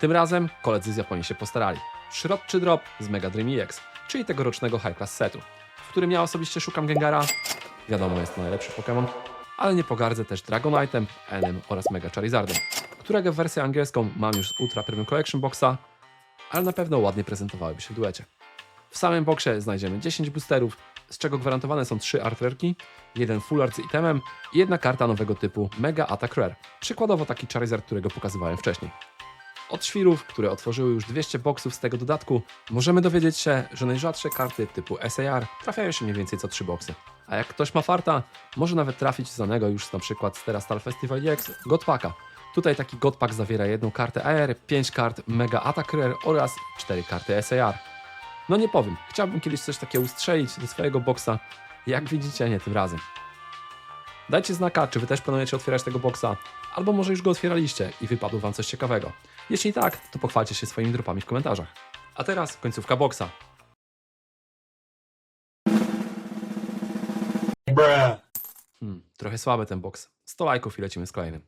Tym razem koledzy z Japonii się postarali. Środczy drop z Mega Dream EX, czyli tegorocznego high class setu, w którym ja osobiście szukam Gengara. Wiadomo, jest to najlepszy Pokémon, ale nie pogardzę też Dragonite'em, Enem oraz Mega Charizardem, którego wersję angielską mam już z Ultra Premium Collection Boxa, ale na pewno ładnie prezentowałyby się w duecie. W samym boksie znajdziemy 10 boosterów, z czego gwarantowane są 3 artworki, jeden full art z itemem i jedna karta nowego typu Mega Attack Rare. Przykładowo taki Charizard, którego pokazywałem wcześniej. Od świrów, które otworzyły już 200 boksów z tego dodatku, możemy dowiedzieć się, że najrzadsze karty typu SAR trafiają się mniej więcej co 3 boksy. A jak ktoś ma farta, może nawet trafić znanego już na przykład z Terastal Festival EX Godpacka. Tutaj taki Godpack zawiera jedną kartę AR, 5 kart Mega Attack Rare oraz 4 karty SAR. No nie powiem, chciałbym kiedyś coś takiego ustrzelić do swojego boksa. Jak widzicie, nie tym razem. Dajcie znaka, czy wy też planujecie otwierać tego boksa, albo może już go otwieraliście i wypadło wam coś ciekawego. Jeśli tak, to pochwalcie się swoimi dropami w komentarzach. A teraz końcówka boksa. Hmm, trochę słaby ten boks. 100 lajków i lecimy z kolejnym.